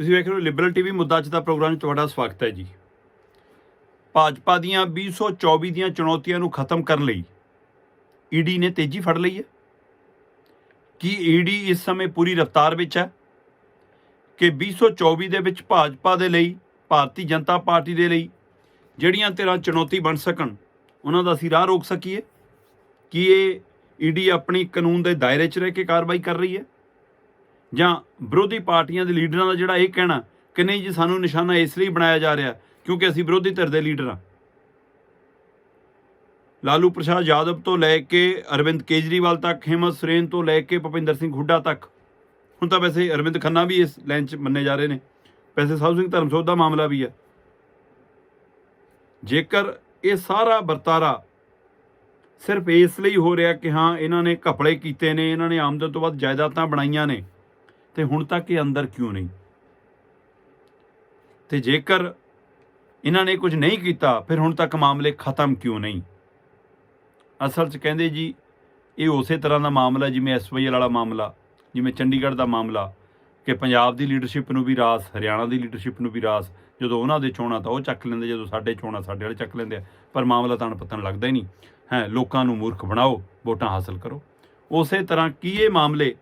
ਤੁਸੀਂ ਵੇਖ ਰਹੇ ਹੋ ਲਿਬਰਲ ਟੀਵੀ ਮੁੱਦਾ ਅੱਜ ਦਾ ਪ੍ਰੋਗਰਾਮ 'ਚ ਤੁਹਾਡਾ ਸਵਾਗਤ ਹੈ ਜੀ। ਭਾਜਪਾ ਦੀਆਂ 2024 ਦੀਆਂ ਚੁਣੌਤੀਆਂ ਨੂੰ ਖਤਮ ਕਰਨ ਲਈ ਈਡੀ ਨੇ ਤੇਜ਼ੀ ਫੜ ਲਈ ਹੈ। ਕੀ ਈਡੀ ਇਸ ਸਮੇਂ ਪੂਰੀ ਰਫ਼ਤਾਰ ਵਿੱਚ ਹੈ ਕਿ 2024 ਦੇ ਵਿੱਚ ਭਾਜਪਾ ਦੇ ਲਈ, ਭਾਰਤੀ ਜਨਤਾ ਪਾਰਟੀ ਦੇ ਲਈ ਜਿਹੜੀਆਂ ਤੇਰਾ ਚੁਣੌਤੀ ਬਣ ਸਕਣ, ਉਹਨਾਂ ਦਾ ਅਸੀਂ ਰਾਹ ਰੋਕ ਸਕੀਏ? ਕੀ ਇਹ ਈਡੀ ਆਪਣੀ ਕਾਨੂੰਨ ਦੇ ਦਾਇਰੇ 'ਚ ਰਹਿ ਕੇ ਕਾਰਵਾਈ ਕਰ ਰਹੀ ਹੈ? ਜਾਂ ਵਿਰੋਧੀ ਪਾਰਟੀਆਂ ਦੇ ਲੀਡਰਾਂ ਦਾ ਜਿਹੜਾ ਇਹ ਕਹਿਣਾ ਕਿ ਨਹੀਂ ਜੀ ਸਾਨੂੰ ਨਿਸ਼ਾਨਾ ਇਸ ਲਈ ਬਣਾਇਆ ਜਾ ਰਿਹਾ ਕਿਉਂਕਿ ਅਸੀਂ ਵਿਰੋਧੀ ਧਿਰ ਦੇ ਲੀਡਰ ਹਾਂ। ਲਾਲੂ ਪ੍ਰਸਾਦ ਯਾਦਵ ਤੋਂ ਲੈ ਕੇ ਅਰਵਿੰਦ ਕੇਜਰੀਵਾਲ ਤੱਕ, ਹਿੰਮਤ ਸਰੇਨ ਤੋਂ ਲੈ ਕੇ ਭੁਪਿੰਦਰ ਸਿੰਘ ਹੁੱਡਾ ਤੱਕ। ਹੁਣ ਤਾਂ ਵੈਸੇ ਅਰਵਿੰਦ ਖੰਨਾ ਵੀ ਇਸ ਲਾਈਨ 'ਚ ਮੰਨੇ ਜਾ ਰਹੇ ਨੇ। ਵੈਸੇ ਸਾਧੂ ਸਿੰਘ ਧਰਮਸੋਤ ਦਾ ਮਾਮਲਾ ਵੀ ਹੈ। ਜੇਕਰ ਇਹ ਸਾਰਾ ਵਰਤਾਰਾ ਸਿਰਫ ਇਸ ਲਈ ਹੋ ਰਿਹਾ ਕਿ ਹਾਂ, ਇਹਨਾਂ ਨੇ ਘਪਲੇ ਕੀਤੇ ਨੇ, ਇਹਨਾਂ ਨੇ ਆਮਦਨ ਤੋਂ ਵੱਧ ਜਾਇਦਾਦਾਂ ਬਣਾਈਆਂ ਨੇ ਤੇ ਹੁਣ ਤੱਕ ਇਹ ਅੰਦਰ ਕਿਉਂ ਨਹੀਂ? ਤੇ ਜੇਕਰ ਇਹਨਾਂ ਨੇ ਕੁਝ ਨਹੀਂ ਕੀਤਾ, ਫਿਰ ਹੁਣ ਤੱਕ ਮਾਮਲੇ ਖਤਮ ਕਿਉਂ ਨਹੀਂ? ਅਸਲ 'ਚ ਕਹਿੰਦੇ ਜੀ, ਇਹ ਉਸੇ ਤਰ੍ਹਾਂ ਦਾ ਮਾਮਲਾ ਜਿਵੇਂ ਐਸਵਾਈਐਲ ਵਾਲਾ ਮਾਮਲਾ, ਜਿਵੇਂ ਚੰਡੀਗੜ੍ਹ ਦਾ ਮਾਮਲਾ, ਕਿ ਪੰਜਾਬ ਦੀ ਲੀਡਰਸ਼ਿਪ ਨੂੰ ਵੀ ਰਾਸ, ਹਰਿਆਣਾ ਦੀ ਲੀਡਰਸ਼ਿਪ ਨੂੰ ਵੀ ਰਾਸ, ਜਦੋਂ ਉਹਨਾਂ ਦੇ ਚੋਣਾਂ ਤਾਂ ਉਹ ਚੱਕ ਲੈਂਦੇ, ਜਦੋਂ ਸਾਡੇ ਚੋਣਾਂ ਸਾਡੇ ਵਾਲੇ ਚੱਕ ਲੈਂਦੇ ਆ, ਪਰ ਮਾਮਲਾ ਤਾਂ ਪਤਨ ਲੱਗਦਾ ਹੀ ਨਹੀਂ। ਹੈ, ਲੋਕਾਂ ਨੂੰ ਮੂਰਖ ਬਣਾਓ, ਵੋਟਾਂ ਹਾਸਲ ਕਰੋ। ਉਸੇ ਤਰ੍ਹਾਂ ਕੀ ਇਹ ਮਾਮਲੇ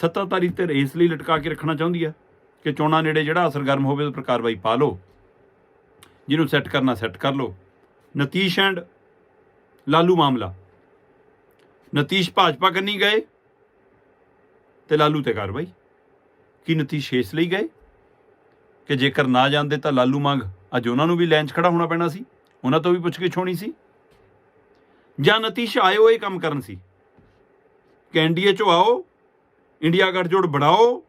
ਸੱਤਾਧਾਰੀ ਧਿਰ ਇਸ ਲਈ ਲਟਕਾ ਕੇ ਰੱਖਣਾ ਚਾਹੁੰਦੀ ਹੈ ਕਿ ਚੋਣਾਂ ਨੇੜੇ ਜਿਹੜਾ ਸਰਗਰਮ ਹੋਵੇ ਉਸ ਪਰ ਕਾਰਵਾਈ ਪਾ ਲਓ। ਜਿਹਨੂੰ ਸੈੱਟ ਕਰਨਾ ਸੈੱਟ ਕਰ ਲਓ। ਨਤੀਸ਼ ਐਂਡ ਲਾਲੂ ਮਾਮਲਾ। ਨਤੀਸ਼ ਭਾਜਪਾ ਕੰਨੀ ਗਏ ਤੇ ਲਾਲੂ ਤੇ ਕਾਰਵਾਈ। ਕੀ ਨਤੀਸ਼ ਇਸ ਲਈ ਗਏ ਕਿ ਜੇਕਰ ਨਾ ਜਾਂਦੇ ਤਾਂ ਲਾਲੂ ਮੰਗ ਅੱਜ ਉਹਨਾਂ ਨੂੰ ਵੀ ਲੈਂਚ 'ਚ ਖੜਾ ਹੋਣਾ ਪੈਣਾ ਸੀ। ਉਹਨਾਂ ਤੋਂ ਵੀ ਪੁੱਛਗਿੱਛ ਹੋਣੀ ਸੀ। ਜਾਂ ਨਤੀਸ਼ ਆਏ ਹੋਏ ਕੰਮ ਕਰਨ ਸੀ। ਕਿ ਐਨਡੀਏ 'ਚੋਂ ਆਓ। ਇੰਡੀਆ ਗੱਠਜੋੜ ਬਣਾਓ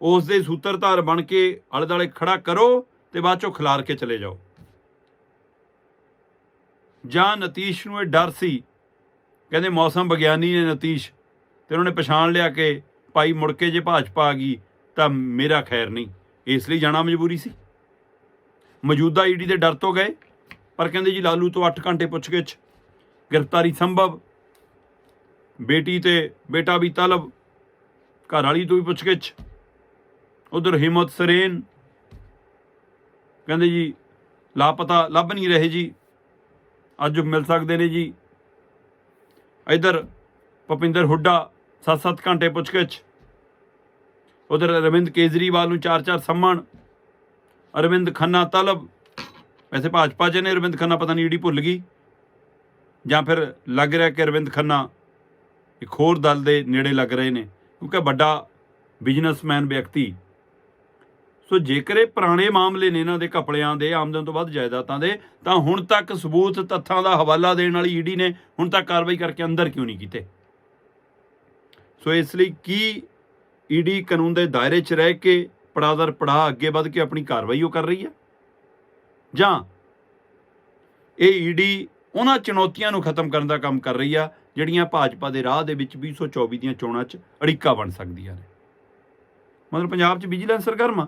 ਉਸ ਦੇ ਸੂਤਰਧਾਰ ਬਣ ਕੇ ਆਲੇ ਦੁਆਲੇ ਖੜਾ ਕਰੋ ਤੇ ਬਾਅਦ ਚੋਂ ਖਿਲਾਰ ਕੇ ਚਲੇ ਜਾਓ। ਜਾਂ ਨਤੀਸ਼ ਨੂੰ ਇਹ ਡਰ ਸੀ, ਕਹਿੰਦੇ ਮੌਸਮ ਵਿਗਿਆਨੀ ਨੇ ਨਤੀਸ਼, ਤੇ ਉਹਨਾਂ ਨੇ ਪਛਾਣ ਲਿਆ ਕਿ ਭਾਈ ਮੁੜ ਕੇ ਜੇ ਭਾਜਪਾ ਆ ਗਈ ਤਾਂ ਮੇਰਾ ਖੈਰ ਨਹੀਂ, ਇਸ ਲਈ ਜਾਣਾ ਮਜਬੂਰੀ ਸੀ। ਮੌਜੂਦਾ ਈਡੀ ਦੇ ਡਰ ਤੋਂ ਗਏ, ਪਰ ਕਹਿੰਦੇ ਜੀ ਲਾਲੂ ਤੋਂ 8 ਘੰਟੇ ਪੁੱਛਗਿੱਛ, ਗ੍ਰਿਫਤਾਰੀ ਸੰਭਵ, ਬੇਟੀ ਤੇ ਬੇਟਾ ਵੀ ਤਲਬ ਘਰ ਵਾਲੀ ਤੋਂ ਵੀ ਪੁੱਛਗਿੱਛ। ਉਧਰ ਹਿੰਮਤ ਸਰੇਨ। ਕਹਿੰਦੇ ਜੀ, ਲਾਪਤਾ ਲੱਭ ਨਹੀਂ ਰਹੇ ਜੀ। ਅੱਜ ਮਿਲ ਸਕਦੇ ਨੇ ਜੀ। ਇਧਰ ਭੁਪਿੰਦਰ ਹੁੱਡਾ 7-7 ਘੰਟੇ ਪੁੱਛਗਿੱਛ। ਉਧਰ ਅਰਵਿੰਦ ਕੇਜਰੀਵਾਲ ਨੂੰ 4-4 ਸੰਮਣ ਅਰਵਿੰਦ ਖੰਨਾ ਤਲਬ। ਵੈਸੇ ਭਾਜਪਾ ਚ ਨੇ, ਅਰਵਿੰਦ ਖੰਨਾ ਪਤਾ ਨਹੀਂ ਈਡੀ ਭੁੱਲ ਗਈ। ਜਾਂ ਫਿਰ ਲੱਗ ਰਿਹਾ ਕਿ ਅਰਵਿੰਦ ਖੰਨਾ ਇੱਕ ਹੋਰ ਦਲ ਦੇ ਨੇੜੇ ਲੱਗ ਰਹੇ ਨੇ। ਕਿਉਂਕਿ ਵੱਡਾ ਬਿਜ਼ਨਸਮੈਨ ਵਿਅਕਤੀ। ਸੋ ਜੇਕਰ ਇਹ ਪੁਰਾਣੇ ਮਾਮਲੇ ਨੇ ਇਹਨਾਂ ਦੇ ਕਪੜਿਆਂ ਦੇ ਆਮਦਨ ਤੋਂ ਵੱਧ ਜਾਇਦਾਦਾਂ ਦੇ, ਤਾਂ ਹੁਣ ਤੱਕ ਸਬੂਤ ਤੱਥਾਂ ਦਾ ਹਵਾਲਾ ਦੇਣ ਵਾਲੀ ਈਡੀ ਨੇ ਹੁਣ ਤੱਕ ਕਾਰਵਾਈ ਕਰਕੇ ਅੰਦਰ ਕਿਉਂ ਨਹੀਂ ਕੀਤੇ? ਸੋ ਇਸ ਲਈ ਕੀ ਈਡੀ ਕਾਨੂੰਨ ਦੇ ਦਾਇਰੇ 'ਚ ਰਹਿ ਕੇ ਪੜਾਦਰ ਪੜਾ ਅੱਗੇ ਵੱਧ ਕੇ ਆਪਣੀ ਕਾਰਵਾਈ ਉਹ ਕਰ ਰਹੀ ਹੈ? ਜਾਂ ਇਹ ਈਡੀ ਉਹਨਾਂ ਚੁਣੌਤੀਆਂ ਨੂੰ ਖਤਮ ਕਰਨ ਦਾ ਕੰਮ ਕਰ ਰਹੀ ਆ, ਜਿਹੜੀਆਂ ਭਾਜਪਾ ਦੇ ਰਾਹ ਦੇ ਵਿੱਚ 2024 ਦੀਆਂ ਚੋਣਾਂ 'ਚ ਅੜਿੱਕਾ ਬਣ ਸਕਦੀਆਂ ਨੇ। ਮਤਲਬ ਪੰਜਾਬ 'ਚ ਵਿਜੀਲੈਂਸ ਸਰਗਰਮ ਆ।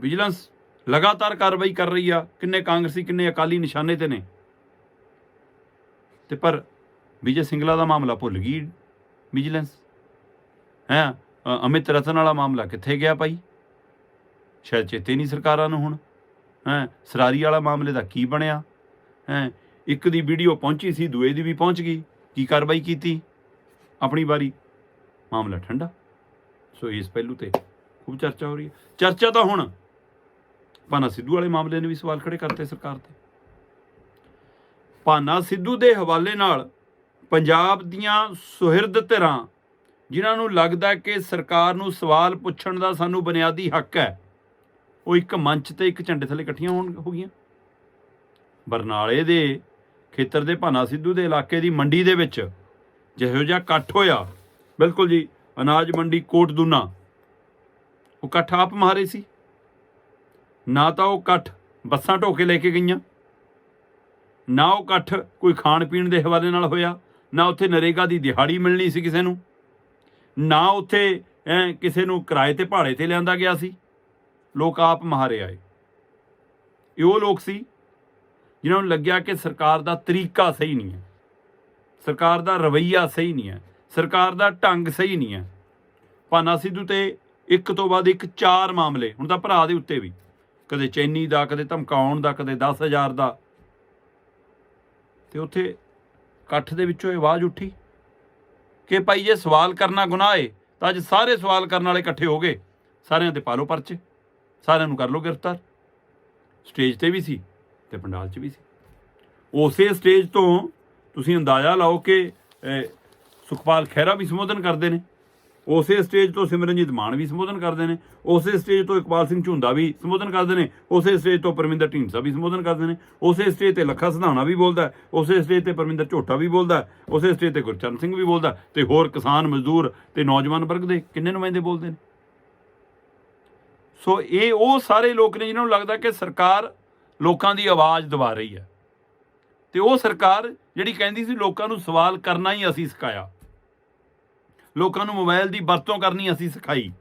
ਵਿਜੀਲੈਂਸ ਲਗਾਤਾਰ ਕਾਰਵਾਈ ਕਰ ਰਹੀ ਆ, ਕਿੰਨੇ ਕਾਂਗਰਸੀ, ਕਿੰਨੇ ਅਕਾਲੀ ਨਿਸ਼ਾਨੇ ਤੇ ਨੇ। ਤੇ ਪਰ ਵਿਜੇ ਸਿੰਗਲਾ ਦਾ ਮਾਮਲਾ ਭੁੱਲ ਗਈ ਵਿਜੀਲੈਂਸ ਹੈ ਅਮਿਤ ਰਤਨ ਵਾਲਾ ਮਾਮਲਾ ਕਿੱਥੇ ਗਿਆ ਭਾਈ? ਸ਼ਾਇਦ ਚੇਤੇ ਨਹੀਂ ਸਰਕਾਰਾਂ ਨੂੰ ਹੁਣ। ਹੈ, ਸਰਾਰੀ ਵਾਲਾ ਮਾਮਲੇ ਦਾ ਕੀ ਬਣਿਆ? ਹੈ ਇੱਕ ਦੀ ਵੀਡੀਓ ਪਹੁੰਚੀ ਸੀ, ਦੂਏ ਦੀ ਵੀ ਪਹੁੰਚ ਗਈ। ਕੀ ਕਾਰਵਾਈ ਕੀਤੀ? ਆਪਣੀ ਵਾਰੀ। ਮਾਮਲਾ ਠੰਡਾ। ਸੋ ਇਸ ਪਹਿਲੂ ਤੇ ਖੂਬ ਚਰਚਾ ਹੋ ਰਹੀ ਹੈ। ਚਰਚਾ ਤਾਂ ਹੁਣ ਪਾਨਾ ਸਿੱਧੂ ਵਾਲੇ ਮਾਮਲੇ ਨੇ ਵੀ ਸਵਾਲ ਖੜੇ ਕਰਤੇ ਸਰਕਾਰ ਤੇ। ਪਾਨਾ ਸਿੱਧੂ ਦੇ ਹਵਾਲੇ ਨਾਲ ਪੰਜਾਬ ਦੀਆਂ ਸੁਹਿਰਦ ਧਿਰਾਂ, ਜਿਨ੍ਹਾਂ ਨੂੰ ਲੱਗਦਾ ਕਿ ਸਰਕਾਰ ਨੂੰ ਸਵਾਲ ਪੁੱਛਣ ਦਾ ਸਾਨੂੰ ਬੁਨਿਆਦੀ ਹੱਕ ਹੈ, ਉਹ ਇੱਕ ਮੰਚ ਤੇ ਇੱਕ ਝੰਡੇ ਥੱਲੇ ਇਕੱਠੀਆਂ ਹੋਣ ਹੋ ਗਈਆਂ। ਬਰਨਾਲੇ ਦੇ ਖੇਤਰ ਦੇ ਭਾਨਾ ਸਿੱਧੂ ਦੇ ਇਲਾਕੇ ਦੀ ਮੰਡੀ ਦੇ ਵਿੱਚ ਜਿਹੋ ਜਿਹਾ ਇਕੱਠ ਹੋਇਆ। ਬਿਲਕੁਲ ਜੀ, ਅਨਾਜ ਮੰਡੀ ਕੋਟ ਦੂਨਾ। ਉਹ ਇਕੱਠ ਆਪ ਮਾਰੇ ਸੀ। ਨਾ ਤਾਂ ਉਹ ਇਕੱਠ ਬੱਸਾਂ ਢੋ ਕੇ ਲੈ ਕੇ ਗਈਆਂ। ਨਾ ਉਹ ਇਕੱਠ ਕੋਈ ਖਾਣ ਪੀਣ ਦੇ ਹਵਾਲੇ ਨਾਲ ਹੋਇਆ। ਨਾ ਉੱਥੇ ਨਰੇਗਾ ਦੀ ਦਿਹਾੜੀ ਮਿਲਣੀ ਸੀ ਕਿਸੇ ਨੂੰ। ਨਾ ਉੱਥੇ, ਐਂ, ਕਿਸੇ ਨੂੰ ਕਿਰਾਏ ਤੇ ਭਾੜੇ ਤੇ ਲਿਆਂਦਾ ਗਿਆ ਸੀ। ਲੋਕ ਆਪ ਮਹਾਰੇ ਆਏ। ਇਹ ਉਹ ਲੋਕ ਸੀ ਜਿਨ੍ਹਾਂ ਨੂੰ ਲੱਗਿਆ ਕਿ ਸਰਕਾਰ ਦਾ ਤਰੀਕਾ ਸਹੀ ਨਹੀਂ ਹੈ। ਸਰਕਾਰ ਦਾ ਰਵੱਈਆ ਸਹੀ ਨਹੀਂ ਹੈ। ਸਰਕਾਰ ਦਾ ਢੰਗ ਸਹੀ ਨਹੀਂ ਹੈ। ਭਾਨਾ ਸਿੱਧੂ ਤੇ ਇੱਕ ਤੋਂ ਬਾਅਦ ਇੱਕ ਚਾਰ ਮਾਮਲੇ, ਹੁਣ ਤਾਂ ਭਰਾ ਦੇ ਉੱਤੇ ਵੀ। ਕਦੇ ਚੈਨੀ ਦਾ, ਕਦੇ ਧਮਕਾਉਣ ਦਾ, ਕਦੇ 10000 ਦਾ। ਤੇ ਉੱਥੇ ਇਕੱਠ ਦੇ ਵਿੱਚੋਂ ਇਹ ਆਵਾਜ਼ ਉੱਠੀ ਕਿ ਭਾਈ ਜੇ ਸਵਾਲ ਕਰਨਾ ਗੁਨਾਹ ਏ, ਤਾਂ ਅੱਜ ਸਾਰੇ ਸਵਾਲ ਕਰਨ ਵਾਲੇ ਇਕੱਠੇ ਹੋ ਗਏ। ਸਾਰਿਆਂ ਤੇ ਪਾ ਲਓ ਪਰਚੇ, ਸਾਰਿਆਂ ਨੂੰ ਕਰ ਲਓ ਗ੍ਰਿਫਤਾਰ। ਸਟੇਜ ਤੇ ਵੀ ਸੀ। ਤੇ ਪੰਡਾਲ 'ਚ ਵੀ ਸੀ। ਉਸੇ ਸਟੇਜ ਤੋਂ ਤੁਸੀਂ ਅੰਦਾਜ਼ਾ ਲਾਓ ਕਿ ਸੁਖਪਾਲ ਖਹਿਰਾ ਵੀ ਸੰਬੋਧਨ ਕਰਦੇ ਨੇ। ਉਸੇ ਸਟੇਜ ਤੋਂ ਸਿਮਰਨਜੀਤ ਮਾਨ ਵੀ ਸੰਬੋਧਨ ਕਰਦੇ ਨੇ। ਉਸੇ ਸਟੇਜ ਤੋਂ ਇਕਬਾਲ ਸਿੰਘ ਝੁੰਦਾ ਵੀ ਸੰਬੋਧਨ ਕਰਦੇ ਨੇ। ਉਸੇ ਸਟੇਜ ਤੋਂ ਪਰਮਿੰਦਰ ਢੀਂਡਸਾ ਵੀ ਸੰਬੋਧਨ ਕਰਦੇ ਨੇ। ਉਸੇ ਸਟੇਜ ਤੇ ਲੱਖਾ ਸਿਧਾਣਾ ਵੀ ਬੋਲਦਾ ਉਸੇ ਸਟੇਜ ਤੇ ਪਰਮਿੰਦਰ ਝੋਟਾ ਵੀ ਬੋਲਦਾ ਉਸੇ ਸਟੇਜ ਤੇ ਗੁਰਚਰਨ ਸਿੰਘ ਵੀ ਬੋਲਦਾ ਹੈ, ਤੇ ਹੋਰ ਕਿਸਾਨ ਮਜ਼ਦੂਰ ਤੇ ਨੌਜਵਾਨ ਵਰਗ ਦੇ ਕਿੰਨੇ ਨੁਮਾਇੰਦੇ ਬੋਲਦੇ ਨੇ? ਸੋ ਇਹ ਉਹ ਸਾਰੇ ਲੋਕ ਨੇ ਜਿਨ੍ਹਾਂ ਨੂੰ ਲੱਗਦਾ ਕਿ ਸਰਕਾਰ ਲੋਕਾਂ ਦੀ ਆਵਾਜ਼ ਦਬਾ ਰਹੀ ਹੈ। ਤੇ ਉਹ ਸਰਕਾਰ ਜਿਹੜੀ ਕਹਿੰਦੀ ਸੀ, ਲੋਕਾਂ ਨੂੰ ਸਵਾਲ ਕਰਨਾ ਹੀ ਅਸੀਂ ਸਿਖਾਇਆ। ਲੋਕਾਂ ਨੂੰ ਮੋਬਾਈਲ ਦੀ ਵਰਤੋਂ ਕਰਨੀ ਅਸੀਂ ਸਿਖਾਈ।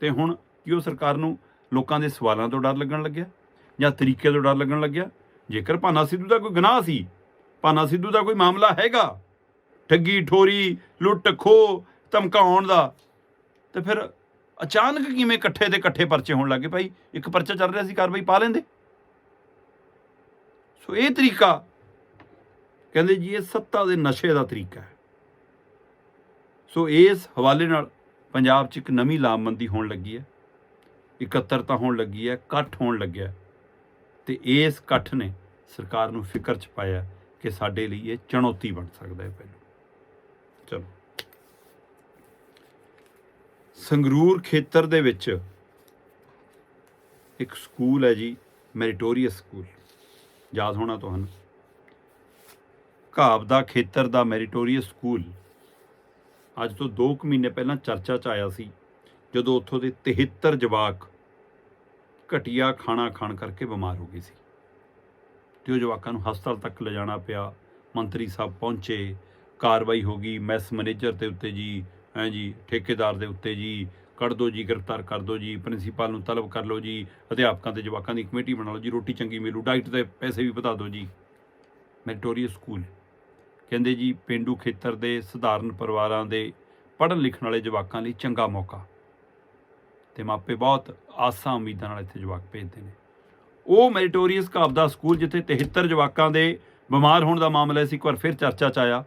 ਤੇ ਹੁਣ ਕੀ ਉਹ ਸਰਕਾਰ ਨੂੰ ਲੋਕਾਂ ਦੇ ਸਵਾਲਾਂ ਤੋਂ ਡਰ ਲੱਗਣ ਲੱਗਿਆ? ਜਾਂ ਤਰੀਕੇ ਤੋਂ ਡਰ ਲੱਗਣ ਲੱਗਿਆ? ਜੇਕਰ ਭਾਨਾ ਸਿੱਧੂ ਦਾ ਕੋਈ ਗੁਨਾਹ ਸੀ, ਭਾਨਾ ਸਿੱਧੂ ਦਾ ਕੋਈ ਮਾਮਲਾ ਹੈਗਾ? ਠੱਗੀ ਠੋਰੀ ਲੁੱਟ ਖੋਹ ਧਮਕਾਉਣ ਦਾ, ਤੇ ਫਿਰ ਅਚਾਨਕ ਕਿਵੇਂ ਇਕੱਠੇ ਦੇ ਇਕੱਠੇ ਪਰਚੇ ਹੋਣ ਲੱਗੇ ਭਾਈ? ਇੱਕ ਪਰਚਾ ਚੱਲ ਰਿਹਾ ਸੀ, ਕਾਰਵਾਈ ਪਾ ਲੈਂਦੇ? ਸੋ ਇਹ ਤਰੀਕਾ ਕਹਿੰਦੇ ਜੀ, ਇਹ ਸੱਤਾ ਦੇ ਨਸ਼ੇ ਦਾ ਤਰੀਕਾ ਹੈ। ਸੋ ਇਸ ਹਵਾਲੇ ਨਾਲ ਪੰਜਾਬ 'ਚ ਇੱਕ ਨਵੀਂ ਲਾਮਬੰਦੀ ਹੋਣ ਲੱਗੀ ਹੈ। ਇਕੱਤਰਤਾ ਹੋਣ ਲੱਗੀ ਹੈ, ਇਕੱਠ ਹੋਣ ਲੱਗਿਆ ਹੈ। ਤੇ ਇਸ ਇਕੱਠ ਨੇ ਸਰਕਾਰ ਨੂੰ ਫਿਕਰ 'ਚ ਪਾਇਆ ਕਿ ਸਾਡੇ ਲਈ ਇਹ ਚੁਣੌਤੀ ਬਣ ਸਕਦਾ ਹੈ ਪਹਿਲਾਂ। ਚਲੋ। ਸੰਗਰੂਰ ਖੇਤਰ ਦੇ ਵਿੱਚ ਇੱਕ ਸਕੂਲ ਹੈ ਜੀ, ਮੈਰੀਟੋਰੀਅਸ ਸਕੂਲ। ਯਾਦ ਹੋਣਾ ਤੁਹਾਨੂੰ? ਘਾਬ ਦਾ ਖੇਤਰ ਦਾ ਮੈਰੀਟੋਰੀਅਸ ਸਕੂਲ। ਅੱਜ ਤੋਂ 2 ਕੁ ਮਹੀਨੇ ਪਹਿਲਾਂ ਚਰਚਾ 'ਚ ਆਇਆ ਸੀ, ਜਦੋਂ ਉੱਥੋਂ ਦੇ 73 ਜਵਾਕ ਘਟੀਆ ਖਾਣਾ ਖਾਣ ਕਰਕੇ ਬਿਮਾਰ ਹੋ ਗਏ ਸੀ। ਤੇ ਉਹ ਜਵਾਕਾਂ ਨੂੰ ਹਸਪਤਾਲ ਤੱਕ ਲਿਜਾਣਾ ਪਿਆ, ਮੰਤਰੀ ਸਾਹਿਬ ਪਹੁੰਚੇ, ਕਾਰਵਾਈ ਹੋ ਗਈ, ਮੈਸ ਮੈਨੇਜਰ ਦੇ ਉੱਤੇ ਜੀ ਹੈ ਜੀ, ਠੇਕੇਦਾਰ ਦੇ ਉੱਤੇ ਜੀ, ਕੱਢ ਦਿਓ ਜੀ, ਗ੍ਰਿਫਤਾਰ ਕਰ ਦਿਓ ਜੀ, ਪ੍ਰਿੰਸੀਪਲ ਨੂੰ ਤਲਬ ਕਰ ਲਓ ਜੀ, ਅਧਿਆਪਕਾਂ ਤੇ ਜਵਾਕਾਂ ਦੀ ਕਮੇਟੀ ਬਣਾ ਲਓ ਜੀ, ਰੋਟੀ ਚੰਗੀ ਮਿਲੂ ਡਾਈਟ ਦੇ ਪੈਸੇ ਵੀ ਵਧਾ ਦਿਓ ਜੀ। Meritorious school. ਕਹਿੰਦੇ ਜੀ, ਪਿੰਡੂ ਖੇਤਰ ਦੇ ਸਧਾਰਨ ਪਰਿਵਾਰਾਂ ਦੇ ਪੜ੍ਹਨ ਲਿਖਣ ਵਾਲੇ ਜਵਾਕਾਂ ਲਈ ਚੰਗਾ ਮੌਕਾ। ਤੇ ਮਾਪੇ ਬਹੁਤ ਆਸਾਂ ਉਮੀਦਾਂ ਨਾਲ ਇੱਥੇ ਜਵਾਕ ਭੇਜਦੇ ਨੇ। ਉਹ ਮੈਰੀਟੋਰੀਅਸ ਕਾਬ ਦਾ ਸਕੂਲ ਜਿੱਥੇ 73 ਜਵਾਕਾਂ ਦੇ ਬਿਮਾਰ ਹੋਣ ਦਾ ਮਾਮਲਾ ਸੀ, ਇੱਕ ਵਾਰ ਫਿਰ ਚਰਚਾ 'ਚ ਆਇਆ।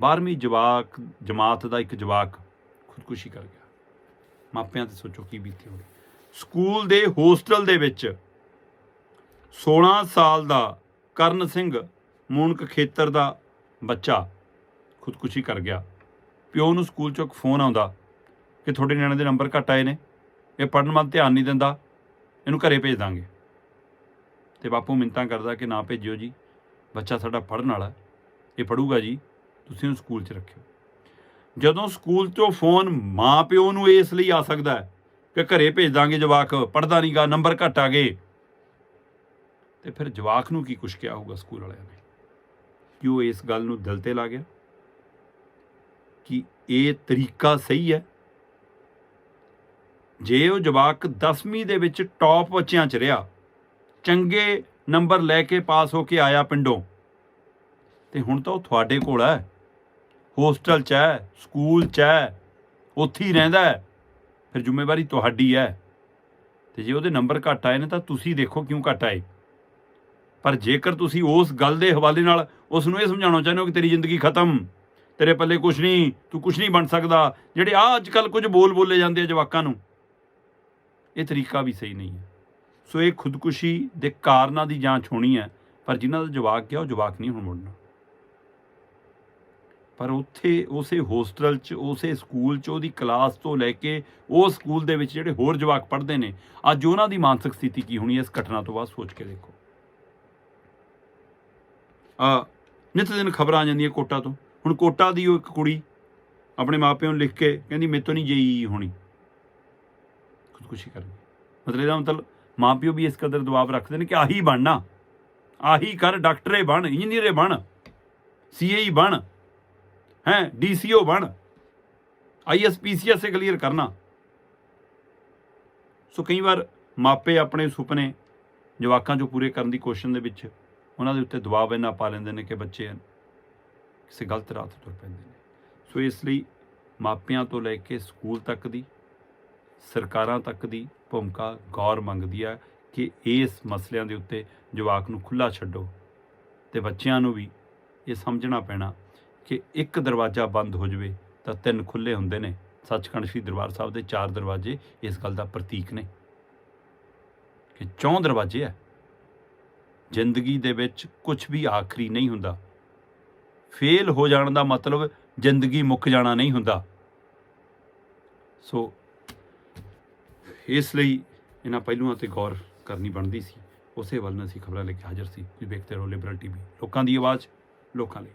12ਵੀਂ ਜਵਾਕ, ਜਮਾਤ ਦਾ ਇੱਕ ਜਵਾਕ ਖੁਦਕੁਸ਼ੀ ਕਰ ਗਿਆ। ਮਾਪਿਆਂ ਤੇ ਸੋਚੋ ਕੀ ਬੀਤੀ ਹੋਣੀ। ਸਕੂਲ ਦੇ ਹੋਸਟਲ ਦੇ ਵਿੱਚ 16 ਸਾਲ ਦਾ ਕਰਨ ਸਿੰਘ ਮੂਨਕ ਖੇਤਰ ਦਾ ਬੱਚਾ ਖੁਦਕੁਸ਼ੀ ਕਰ ਗਿਆ। ਪਿਓ ਨੂੰ ਸਕੂਲ ਚੋਂ ਇੱਕ ਫੋਨ ਆਉਂਦਾ ਕਿ ਤੁਹਾਡੇ ਨਿਆਣੇ ਦੇ ਨੰਬਰ ਘੱਟ ਆਏ ਨੇ। ਇਹ ਪੜਨ ਵੱਲ ਧਿਆਨ ਨਹੀਂ ਦਿੰਦਾ। ਇਹਨੂੰ ਘਰੇ ਭੇਜ ਦਾਂਗੇ। ਤੇ ਬਾਪੂ ਮਿੰਤਾਂ ਕਰਦਾ ਕਿ ਨਾ ਭੇਜਿਓ ਜੀ। ਬੱਚਾ ਸਾਡਾ ਪੜਨ ਵਾਲਾ ਇਹ ਪੜੂਗਾ ਜੀ। ਤੁਸੀਂ ਉਹਨੂੰ ਸਕੂਲ 'ਚ ਰੱਖਿਓ। ਜਦੋਂ ਸਕੂਲ 'ਚੋਂ ਫੋਨ ਮਾਂ ਪਿਓ ਨੂੰ ਇਸ ਲਈ ਆ ਸਕਦਾ ਹੈ ਕਿ ਘਰੇ ਭੇਜ ਦਾਂਗੇ ਜਵਾਕ ਪੜਦਾ ਨਹੀਂਗਾ ਨੰਬਰ ਘੱਟ ਆ ਗਏ, ਤੇ ਫਿਰ ਜਵਾਕ ਨੂੰ ਕੀ ਕੁਛ ਕਿਹਾ ਹੋਊਗਾ ਸਕੂਲ ਵਾਲਿਆਂ ਨੇ? ਕਿ ਉਹ ਇਸ ਗੱਲ ਨੂੰ ਦਿਲ ਤੇ ਲਾ ਗਿਆ? ਕਿ ਇਹ ਤਰੀਕਾ ਸਹੀ ਹੈ? ਜੇ ਉਹ ਜਵਾਕ 10ਵੀਂ ਦੇ ਵਿੱਚ ਟੌਪ ਬੱਚਿਆਂ 'ਚ ਰਿਹਾ, ਚੰਗੇ ਨੰਬਰ ਲੈ ਕੇ ਪਾਸ ਹੋ ਕੇ ਆਇਆ ਪਿੰਡੋਂ, ਤੇ ਹੁਣ ਤਾਂ ਉਹ ਤੁਹਾਡੇ ਕੋਲ ਹੈ। ਹੋਸਟਲ 'ਚ ਹੈ, ਸਕੂਲ 'ਚ ਹੈ, ਉੱਥੇ ਹੀ ਰਹਿੰਦਾ ਹੈ। ਫਿਰ ਜ਼ਿੰਮੇਵਾਰੀ ਤੁਹਾਡੀ ਹੈ। ਤੇ ਜੇ ਉਹਦੇ ਨੰਬਰ ਘੱਟ ਆਏ ਨੇ ਤਾਂ ਤੁਸੀਂ ਦੇਖੋ ਕਿਉਂ ਘੱਟ ਆਏ। ਪਰ ਜੇਕਰ ਤੁਸੀਂ ਉਸ ਗੱਲ ਦੇ ਹਵਾਲੇ ਨਾਲ ਉਸ ਨੂੰ ਇਹ ਸਮਝਾਉਣਾ ਚਾਹੁੰਦੇ ਹੋ ਕਿ ਤੇਰੀ ਜ਼ਿੰਦਗੀ ਖਤਮ, ਤੇਰੇ ਪੱਲੇ ਕੁਝ ਨਹੀਂ, ਤੂੰ ਕੁਝ ਨਹੀਂ ਬਣ ਸਕਦਾ, ਜਿਹੜੇ ਆ ਅੱਜ ਕੱਲ ਕੁਝ ਬੋਲ ਬੋਲੇ ਜਾਂਦੇ ਆ ਜਵਾਕਾਂ ਨੂੰ, ਇਹ ਤਰੀਕਾ ਵੀ ਸਹੀ ਨਹੀਂ ਹੈ। ਸੋ ਇਹ ਖੁਦਕੁਸ਼ੀ ਦੇ ਕਾਰਨਾਂ ਦੀ ਜਾਂਚ ਹੋਣੀ ਹੈ, ਪਰ ਜਿਨ੍ਹਾਂ ਦਾ ਜਵਾਕ ਗਿਆ, ਉਹ ਜਵਾਕ ਨਹੀਂ ਹੁਣ ਮੁੜਨਾ। ਪਰ ਉੱਥੇ, ਉਸੇ ਹੋਸਟਲ 'ਚ, ਉਸੇ ਸਕੂਲ 'ਚ, ਉਹਦੀ ਕਲਾਸ ਤੋਂ ਲੈ ਕੇ ਉਹ ਸਕੂਲ ਦੇ ਵਿੱਚ ਜਿਹੜੇ ਹੋਰ ਜਵਾਕ ਪੜ੍ਹਦੇ ਨੇ, ਅੱਜ ਉਹਨਾਂ ਦੀ ਮਾਨਸਿਕ ਸਥਿਤੀ ਕੀ ਹੋਣੀ ਹੈ ਇਸ ਘਟਨਾ ਤੋਂ ਬਾਅਦ ਸੋਚ ਕੇ ਦੇਖੋ। ਆ, ਨਿਤ ਦਿਨ ਖਬਰਾਂ ਆ ਜਾਂਦੀਆਂ ਕੋਟਾ ਤੋਂ। ਹੁਣ ਕੋਟਾ ਦੀ ਉਹ ਇੱਕ ਕੁੜੀ ਆਪਣੇ ਮਾਪਿਆਂ ਨੂੰ ਲਿਖ ਕੇ ਕਹਿੰਦੀ, ਮੇਰੇ ਤੋਂ ਨਹੀਂ ਜਈ ਹੋਣੀ। ਖੁਦਕੁਸ਼ੀ ਕਰ ਗਈ ਮਤਲਬ ਇਹਦਾ ਮਤਲਬ ਮਾਪਿਓ ਵੀ ਇਸ ਕਦਰ ਦਬਾਅ ਰੱਖਦੇ ਨੇ ਕਿ ਆਹੀ ਬਣਨਾ। ਆਹੀ ਕਰ, ਡਾਕਟਰੇ ਬਣ, ਇੰਜੀਨੀਅਰੇ ਬਣ ਸੀਏ ਬਣ। ਹੈ ਡੀਸੀਓ ਬਣ। ਆਈਐਸ ਪੀਸੀਐਸ ਸੇ ਕਲੀਅਰ ਕਰਨਾ। ਸੋ ਕਈ ਵਾਰ ਮਾਪੇ ਆਪਣੇ ਸੁਪਨੇ ਜਵਾਕਾਂ ਚੋਂ ਪੂਰੇ ਕਰਨ ਦੀ ਕੋਸ਼ਿਸ਼ ਦੇ ਵਿੱਚ ਉਹਨਾਂ ਦੇ ਉੱਤੇ ਦਬਾਅ ਇੰਨਾ ਪਾ ਲੈਂਦੇ ਨੇ ਕਿ ਬੱਚੇ ਕਿਸੇ ਗਲਤ ਰਾਹ ਤੇ ਤੁਰ ਪੈਂਦੇ ਨੇ। ਸੋ ਇਸ ਲਈ ਮਾਪਿਆਂ ਤੋਂ ਲੈ ਕੇ ਸਕੂਲ ਤੱਕ ਦੀ, ਸਰਕਾਰਾਂ ਤੱਕ ਦੀ ਭੂਮਿਕਾ ਗੌਰ ਮੰਗਦੀ ਹੈ ਕਿ ਇਸ ਮਸਲਿਆਂ ਦੇ ਉੱਤੇ ਜਵਾਕ ਨੂੰ ਖੁੱਲਾ ਛੱਡੋ ਤੇ ਬੱਚਿਆਂ ਨੂੰ ਵੀ ਇਹ ਸਮਝਣਾ ਪੈਣਾ ਕਿ ਇੱਕ ਦਰਵਾਜ਼ਾ ਬੰਦ ਹੋ ਜਵੇ ਤਾਂ ਤਿੰਨ ਖੁੱਲੇ ਹੁੰਦੇ ਨੇ। ਸੱਚਖੰਡ ਸ੍ਰੀ ਦਰਬਾਰ ਸਾਹਿਬ ਦੇ ਚਾਰ ਦਰਵਾਜ਼ੇ ਇਸ ਗੱਲ ਦਾ ਪ੍ਰਤੀਕ ਨੇ ਕਿ ਚੌਂ ਦਰਵਾਜ਼ੇ ਆ ਜ਼ਿੰਦਗੀ ਦੇ ਵਿੱਚ ਕੁਝ ਵੀ ਆਖਰੀ ਨਹੀਂ ਹੁੰਦਾ। ਫੇਲ ਹੋ ਜਾਣ ਦਾ ਮਤਲਬ ਜ਼ਿੰਦਗੀ ਮੁੱਕ ਜਾਣਾ ਨਹੀਂ ਹੁੰਦਾ। ਸੋ ਇਸ ਲਈ ਇਹਨਾਂ ਪਹਿਲੂਆਂ ਤੇ ਗੌਰ ਕਰਨੀ ਬਣਦੀ ਸੀ। ਉਸੇ ਵੱਲ ਨੂੰ ਅਸੀਂ ਖਬਰਾਂ ਲੈ ਕੇ ਹਾਜ਼ਰ ਸੀ। ਤੁਸੀਂ ਵੇਖਦੇ ਰਹੋ ਲਿਬਰਲ ਟੀਵੀ ਲੋਕਾਂ ਦੀ ਆਵਾਜ਼, ਲੋਕਾਂ ਲਈ।